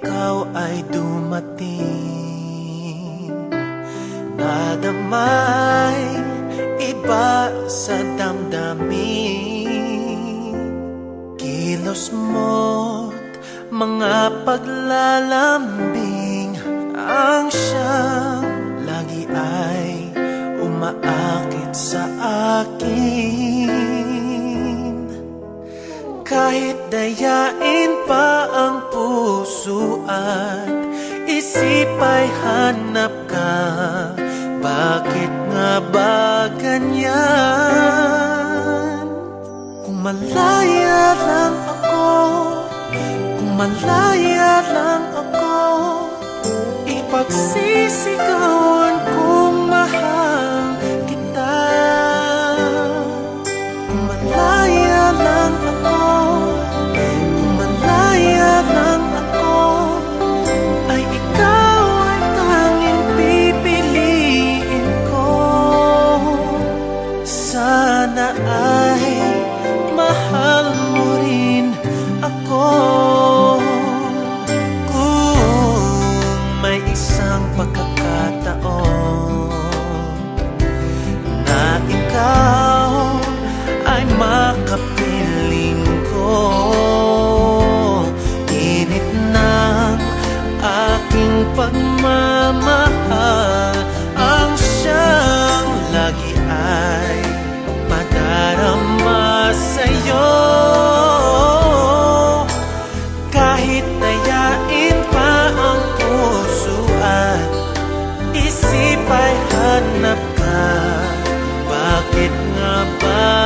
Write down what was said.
ikaw ay dumating. Nadamay iba sa damdamin. Kilos mo't mga paglalambing Ang siyang lagi ay umaakit sa akin. Kahit dayain pa ang puso at isip ay hanap ka Bakit nga ba ganyan? Kung malaya lang ako Kung malaya lang ako Ipagsisigawan may hanap ka. Bakit nga ba